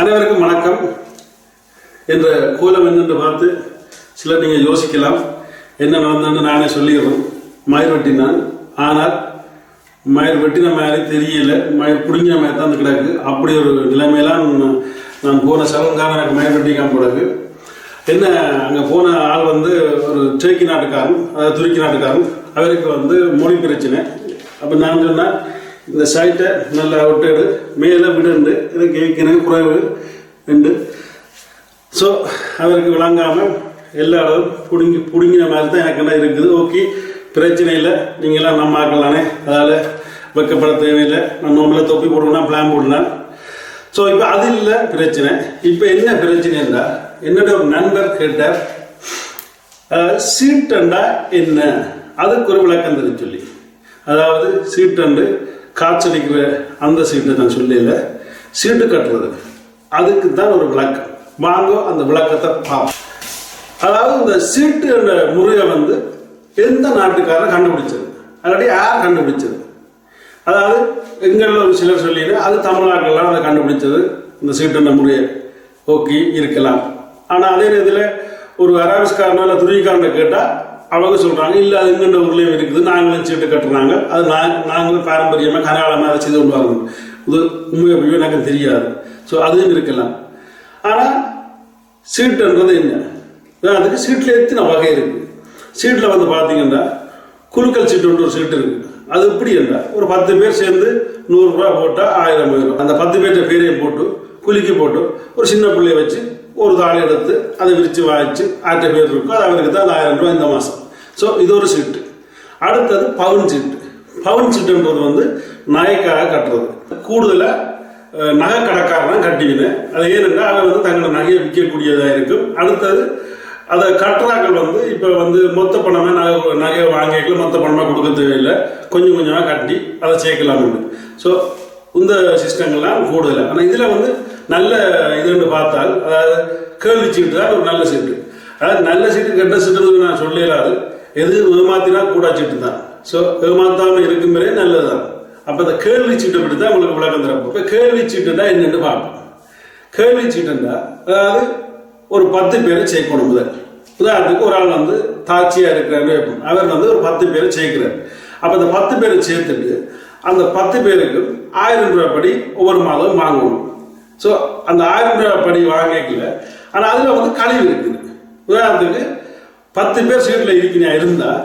அனைவருக்கும் வணக்கம். என்ற கோலம் என்னென்று பார்த்து சிலர் நீங்கள் யோசிக்கலாம். என்ன நடந்தேன்னு நானே சொல்லிடுறேன். மயிர் வெட்டினான். ஆனால் மயிர் வெட்டின மாதிரி தெரியல. மயிர் பிடிங்கின மாதிரி தான் வந்து கிடக்கு. அப்படி ஒரு நிலைமையெல்லாம் நான் நான் போன சலங்கான எனக்கு மயிர் வெட்டிக்காம கிடக்கு என்ன அங்கே போன ஆள் வந்து ஒரு டேக்கி நாட்டுக்காரன் அதாவது துருக்கி நாட்டுக்காரன். அவருக்கு வந்து மொழி பிரச்சனை. அப்போ நான் சொன்னேன் இந்த சைட்டை நல்லா ஒட்டேடு. மேலே விடுண்டு. இதை கேட்கணும் குறைவு உண்டு. ஸோ அவருக்கு விளங்காமல் எல்லா அளவும் பிடுங்கி பிடுங்கின மாதிரி தான் எனக்கு என்ன இருக்குது. ஓகே பிரச்சனை இல்லை. நீங்களாம் நம்ம ஆக்கலானே அதால் வெக்கப்பட தேவையில்லை. நான் நம்மள தொப்பி போடணும்னா பிளான் போடலாம் ஸோ இப்போ அது இல்லை பிரச்சனை. இப்போ என்ன பிரச்சனைன்னா என்னோட ஒரு நண்பர் கேட்டார் சீட்டண்டா என்ன? அதுக்கு ஒரு விளக்கம் தெரிஞ்சு சொல்லி. அதாவது சீட்டண்டு காய்ச்சலிக்கிற அந்த சீட்டை நான் சொல்லல சீட்டு கட்டுறது. அதுக்கு தான் ஒரு விளக்கம். வாங்க அந்த விளக்கத்தை பார்ப்போம். அதாவது இந்த சீட்டு என்ற முறையை வந்து எந்த நாட்டுக்காரர் கண்டுபிடிச்சது? அல்லாட்டி யார் கண்டுபிடிச்சது? அதாவது எங்களில் ஒரு சிலர் சொல்லிடு அது தமிழ்நாட்டிலாம் அதை கண்டுபிடிச்சது. இந்த சீட்டுன்ற முறையை ஓகே இருக்கலாம். ஆனால் அதே நேரத்தில் ஒரு அரபிஸ்காரனோ இல்லை துருவிக்காரனை கேட்டால் அவங்க சொல்கிறாங்க இல்லை அது எங்கெண்ட ஊர்லேயும் இருக்குது நாங்களும் சீட்டு கட்டுறாங்க. அது நான் நாங்களும் பாரம்பரியமாக கனகாலமாக அதை செய்து கொண்டு வரணும் இது உண்மையை பொய்யோ எனக்கு தெரியாது. ஸோ அதுவும் இருக்கலாம். ஆனால் சீட்டுன்றது என்ன? அதுக்கு சீட்டில் எத்தனை வகை இருக்கு? சீட்டில் வந்து பார்த்தீங்கன்னா குலுக்கல் சீட்டு ஒரு சீட்டு இருக்கு. அது எப்படி என்றால் ஒரு பத்து பேர் சேர்ந்து நூறுரூவா போட்டால் ஆயிரம் போயிடும் அந்த பத்து பேர்ட்ட பேரையும் போட்டு குலுக்கி போட்டு ஒரு சின்ன பிள்ளைய வச்சு ஒரு தாள் எடுத்து அதை விரித்து வாய்ச்சி ஆற்ற பேர் இருக்கும். அது அவருக்கு தான் அந்த ஆயிரம் ரூபாய் இந்த மாதம் ஸோ இது ஒரு சீட்டு அடுத்தது பவுன் சீட்டு பவுன் சீட்டுன்றது வந்து நகைக்காக கட்டுறது. கூடுதலாக நகை கடைக்காரன் கட்டிவினேன் அது ஏனென்றால் அவன் வந்து தங்களோட நகையை விற்கக்கூடியதாக இருக்கும். அடுத்தது அதை கட்டுறாக்கள் வந்து இப்போ வந்து மொத்த பணமாக நகை நகையை வாங்கிக்கல மொத்த பணமாக கொடுக்க தேவையில்லை. கொஞ்சம் கொஞ்சமாக கட்டி அதை சேர்க்கலாம் ஸோ இந்த சிஸ்டங்கள்லாம் கூடுதலாக ஆனால் இதில் வந்து நல்ல இதுன்னு பார்த்தால் அதாவது கேள்வி சீட்டு தான் ஒரு நல்ல சீட்டு. அதாவது நல்ல சீட்டு கெட்ட சீட்டு நான் சொல்லலாது எது ஏமாத்தினா கூட சீட்டு தான் ஸோ ஏமாத்தாமல் இருக்கும் நல்லது நல்லதுதான். அப்போ இந்த கேள்வி சீட்டை பற்றி தான் உங்களுக்கு விளக்கம் தரப்போம் இப்போ கேள்வி சீட்டுன்னா என்னென்னு பார்ப்போம். கேள்வி சீட்டுன்னா அதாவது ஒரு பத்து பேரை சேர்க்கணும் முதல். உதாரணத்துக்கு ஒரு ஆள் வந்து தாட்சியாக இருக்கிறாரு அவர் வந்து ஒரு பத்து பேரை சேர்க்கிறார். அப்போ அந்த பத்து பேரை சேர்த்துட்டு அந்த பத்து பேருக்கு ஆயிரம் ரூபாய் படி ஒவ்வொரு மாதம் வாங்கணும். ஸோ அந்த ஆயிரம் ரூபாய் படி வாங்கிக்கல. ஆனால் அதில் வந்து கழிவு இருக்குது. உதாரணத்துக்கு பத்து பேர் சீட்டில் இருக்கிறா இருந்தால்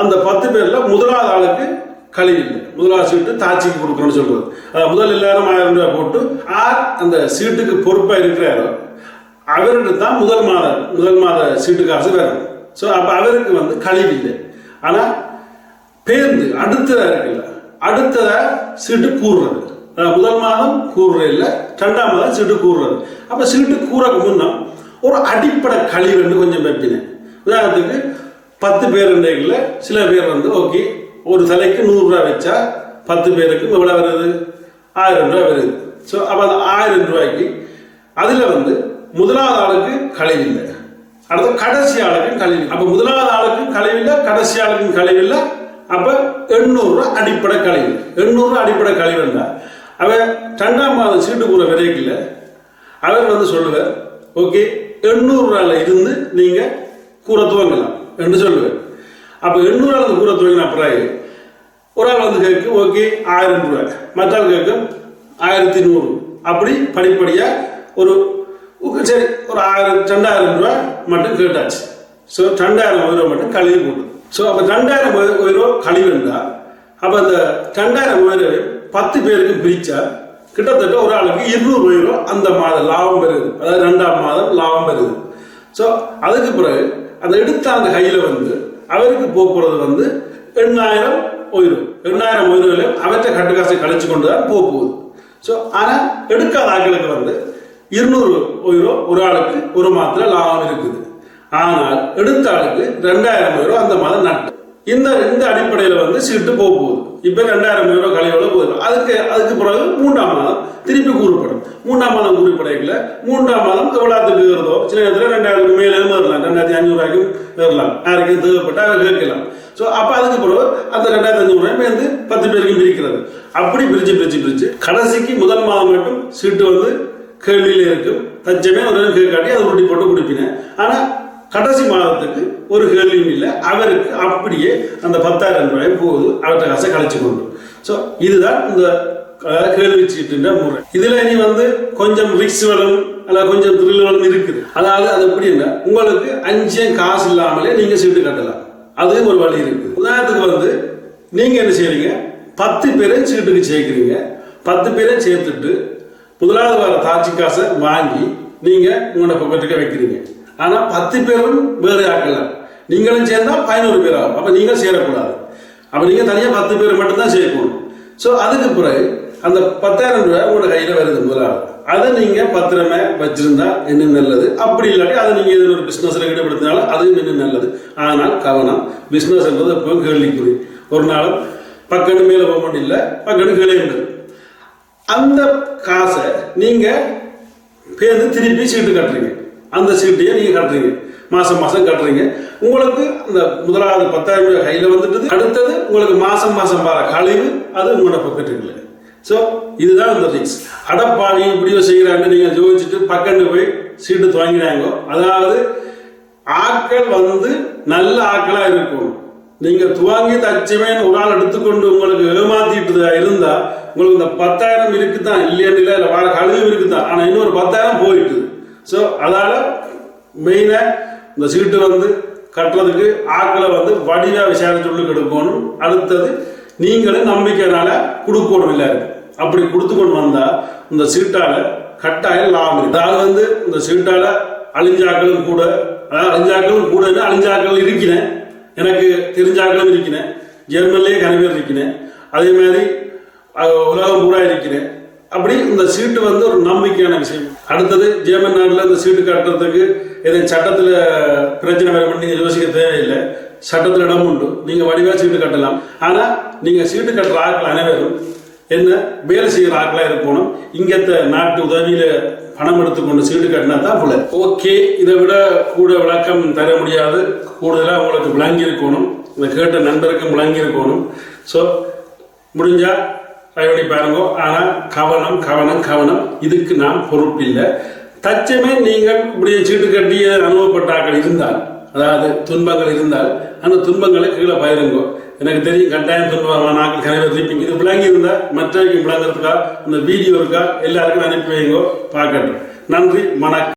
அந்த பத்து பேரில் முதலாவது ஆளுக்கு கழிவு இல்லை. முதலாவது சீட்டு தாட்சிக்கு கொடுக்கணும்னு சொல்றது. அதாவது முதல் எல்லாரும் ஆயிரம் ரூபாய் போட்டு ஆர் அந்த சீட்டுக்கு பொறுப்பாக இருக்கிறாரோ அவருக்கு தான் முதல் மாத முதல் மாத சீட்டு காசு வேணும். ஸோ அப்போ அவருக்கு வந்து கழிவு இல்லை. ஆனால் பேருந்து அடுத்ததாக இருக்குல்ல. அடுத்ததாக சீட்டு கூறுறது முதல் மாதம் கூறுற இல்லை ரெண்டாம் மாதம் சீட்டு கூறுறது. அப்போ சீட்டு கூறக்கு முன்ன ஒரு அடிப்படை கழிவுன்னு கொஞ்சம் வைப்பினேன். உதாரணத்துக்கு பத்து பேர் இன்றைக்குல சில பேர் வந்து ஓகே ஒரு தலைக்கு நூறுரூவா வச்சா பத்து பேருக்கு எவ்வளோ வருது? ஆயிரம் ரூபாய் வருது. ஸோ அப்போ அந்த ஆயிரம் ரூபாய்க்கு அதில் வந்து முதலாவது ஆளுக்கு கழிவில்லை அடுத்து கடைசி ஆளுக்கும் கழிவு அப்போ முதலாவது ஆளுக்கும் கழிவில்லை கடைசி ஆளுக்கும் கழிவில்லை அப்போ எண்ணூறுரூவா அடிப்படை கழிவு. எண்ணூறுரூவா அடிப்படை கழிவுண்டா அவன் ரெண்டாம் மாதம் சீட்டு கூற விதைக்கல அவர் வந்து சொல்லுவார் ஓகே எண்ணூறுல இருந்து நீங்க கூற துவங்கலாம் என்று சொல்லுவார். அப்ப எண்ணூறு ரூபாய் கூற துவங்கின பிறகு ஒரு ஆள் வந்து கேட்கும் ஓகே ஆயிரம் ரூபாய். மற்ற கேட்கும் ஆயிரத்தி நூறு. அப்படி படிப்படியா ஒரு சரி ஒரு ஆயிரம் ரெண்டாயிரம் ரூபாய் மட்டும் கேட்டாச்சு. ஸோ ரெண்டாயிரம் ரூபாய் மட்டும் கழிவு போட்டு ஸோ அப்போ ரெண்டாயிரம் ரூபாய் கழிவு இருந்தா அப்போ அந்த ரெண்டாயிரம் ரூபாய் பத்து பேருக்கு பிரிச்சா கிட்டத்தட்ட ஒரு ஆளுக்கு இருநூறு ரூபாய் அந்த மாதம் லாபம் பெறுது. அதாவது ரெண்டாம் மாதம் லாபம் பெறுது. ஸோ அதுக்கு பிறகு அந்த எடுத்த அந்த கையில் வந்து அவருக்கு போகிறது வந்து எண்ணாயிரம் உயிரும் எண்ணாயிரம் உயிரிலும் அவற்றை கட்டுக்காசை கழிச்சு கொண்டு தான் போக போகுது ஸோ ஆனால் எடுக்காத ஆட்களுக்கு வந்து இருநூறு உயிரோ ஒரு ஆளுக்கு ஒரு மாத்திரை லாபம் இருக்குது. ஆனால் எடுத்த ஆளுக்கு ரெண்டாயிரம் உயிரோ அந்த மாதம் நட்டு. இந்த இந்த அடிப்படையில் வந்து சீட்டு போக போகுது இப்போ ரெண்டாயிரம் ரூபாய் கழிவோட போயிடும் அதுக்கு அதுக்கு பிறகு மூன்றாம் மாதம் திருப்பி கூறப்படும். மூன்றாம் மாதம் கூறப்படைக்கல. மூன்றாம் மாதம் எவ்வளோத்துக்கு ஏறுதோ? சில நேரத்தில் ரெண்டாயிரத்துக்கு மேலே ஏறலாம். ரெண்டாயிரத்தி அஞ்சூறுவாய்க்கும் ஏறலாம். யாருக்கும் தேவைப்பட்டா கேட்கலாம் ஸோ அப்போ அதுக்கு பிறகு அந்த ரெண்டாயிரத்தி அஞ்சூறுவாயும் வந்து பத்து பேருக்கும் பிரிக்கிறது. அப்படி பிரிச்சு பிரிச்சு பிரிச்சு கடைசிக்கு முதல் மாதம் மட்டும் சீட்டு வந்து கேள்வியில் இருக்கும். தச்சமே ஒரு கேட்டி அதை உருட்டி போட்டு குடிப்பினேன். ஆனால் கடைசி மாதத்துக்கு ஒரு கேள்வியும் இல்லை. அவருக்கு அப்படியே அந்த பத்தாயிரம் ரூபாய் போகுது. அவற்றை காசை கழிச்சு கொண்டு. ஸோ இதுதான் இந்த கேள்வி சீட்டுன்ற முறை. இதில் நீ வந்து கொஞ்சம் ரிக்ஸ் வரும் அல்ல கொஞ்சம் த்ரில்லும் இருக்குது. அதாவது அது எப்படின்னா உங்களுக்கு அஞ்சே காசு இல்லாமலே நீங்கள் சீட்டு கட்டலாம். அது ஒரு வழி இருக்குது. உதாரணத்துக்கு வந்து நீங்கள் என்ன செய்கிறீங்க பத்து பேரையும் சீட்டுக்கு சேர்க்குறீங்க. பத்து பேரையும் சேர்த்துட்டு முதலாவது வார தாட்சி காசை வாங்கி நீங்கள் உங்களோட பக்கத்துக்கு வைக்கிறீங்க. ஆனால் பத்து பேரும் வேறு ஆக்கலாம் நீங்களும் சேர்ந்தால் பதினோரு பேர் ஆகும் அப்போ நீங்கள் சேரக்கூடாது. அப்போ நீங்கள் தனியாக பத்து பேர் மட்டும்தான் சேர்க்கணும். ஸோ அதுக்கு பிறகு அந்த பத்தாயிரம் ரூபாய் உங்களோட கையில் வருது முதலாவது அதை நீங்கள் பத்திரமே வச்சிருந்தா இன்னும் நல்லது. அப்படி இல்லாட்டி அதை நீங்கள் இதில் ஒரு பிஸ்னஸில் ஈடுபடுத்தினாலும் அதுவும் இன்னும் நல்லது. ஆனால் கவனம் பிசினஸ் என்பது எப்பவும் கேள்விக்குறி. ஒரு நாள் பக்கத்து மேலே போக முடியல இல்லை பக்கத்து கீழே அந்த காசை நீங்கள் பேருந்து திருப்பி சீட்டு கட்டுறீங்க. அந்த சீட்டையே நீங்க கட்டுறீங்க. மாசம் மாசம் கட்டுறீங்க. உங்களுக்கு அந்த முதலாவது பத்தாயிரம் ரூபாய் கையில் வந்துட்டது. அடுத்தது உங்களுக்கு மாசம் மாசம் வர கழிவு அது உங்களோட பக்கத்துக்கு ஸோ இதுதான் இந்த ரிக்ஸ் அடப்பாடி இப்படியோ செய்கிறாங்க நீங்கள் ஜோதிச்சுட்டு பக்கண்டு போய் சீட்டு துவங்கினாங்க அதாவது ஆட்கள் வந்து நல்ல ஆட்களாக இருக்கும். நீங்கள் துவங்கி தச்சமே ஒரு ஆள் எடுத்துக்கொண்டு உங்களுக்கு ஏமாத்திட்டு இருந்தால் உங்களுக்கு இந்த பத்தாயிரம் இருக்குதான் இல்லையான்னு இல்லை இல்லை வர கழிவு இருக்குதான் ஆனால் இன்னொரு பத்தாயிரம் போயிட்டு ஸோ அதால் மெயினாக இந்த சீட்டு வந்து கட்டுறதுக்கு ஆக்களை வந்து வடிவா விசாரிச்சு சொல்லி எடுக்கணும் அடுத்தது நீங்களும் நம்பிக்கைனால கொடுக்கணும் எல்லாருக்கும். அப்படி கொடுத்து கொண்டு வந்தால் இந்த சீட்டால கட்டாயம் லாபம் அதாவது வந்து இந்த சீட்டால அழிஞ்சாக்களும் கூட அதாவது அழிஞ்சாக்களும் கூட அழிஞ்சாக்கள் இருக்கிறேன் எனக்கு தெரிஞ்சாக்களும் இருக்கிறேன் ஜெர்மன்லேயே கனவேர் இருக்கிறேன் அதே மாதிரி உலகம் பூரா இருக்கிறேன் அப்படி இந்த சீட்டு வந்து ஒரு நம்பிக்கையான விஷயம். அடுத்தது ஜேமன் நாட்டில் இந்த சீட்டு கட்டுறதுக்கு எதுவும் சட்டத்தில் பிரச்சனை வேறு நீங்கள் யோசிக்க தேவையில்லை. சட்டத்தில் இடம் உண்டு. நீங்கள் வடிவாக சீட்டு கட்டலாம். ஆனால் நீங்கள் சீட்டு கட்டுற ஆட்கள் அனைவரும் என்ன வேலை செய்கிற ஆக்களாக இருக்கணும். இங்கத்த நாட்டு உதவியில் பணம் எடுத்துக்கொண்டு சீட்டு கட்டினா தான் போல. ஓகே இதை விட கூட விளக்கம் தர முடியாது. கூடுதலாக உங்களுக்கு விளங்கி இருக்கணும் இதை கேட்ட நண்பருக்கும் விளங்கி இருக்கணும் ஸோ முடிஞ்சால் எப்படி பாருங்கோ பாருங்க ஆனா கவனம் கவனம் கவனம் இதுக்கு நான் பொறுப்பில்லை. தச்சமே நீங்கள் இப்படியே சீட்டு கட்டிய அனுபவப்பட்டாக்கள் இருந்தால் அதாவது துன்பங்கள் இருந்தால் அந்த துன்பங்களை கீழே பயிருங்கோ. எனக்கு தெரியும் கட்டாயம் துன்பமான நாட்கள் கனவே திருப்பி இது விளங்கி இருந்தால் மற்றவங்க விளங்குறதுக்கா அந்த வீடியோ இருக்கா எல்லாருக்கும் அனுப்பி வைங்கோ. பார்க்கட்டும். நன்றி வணக்கம்.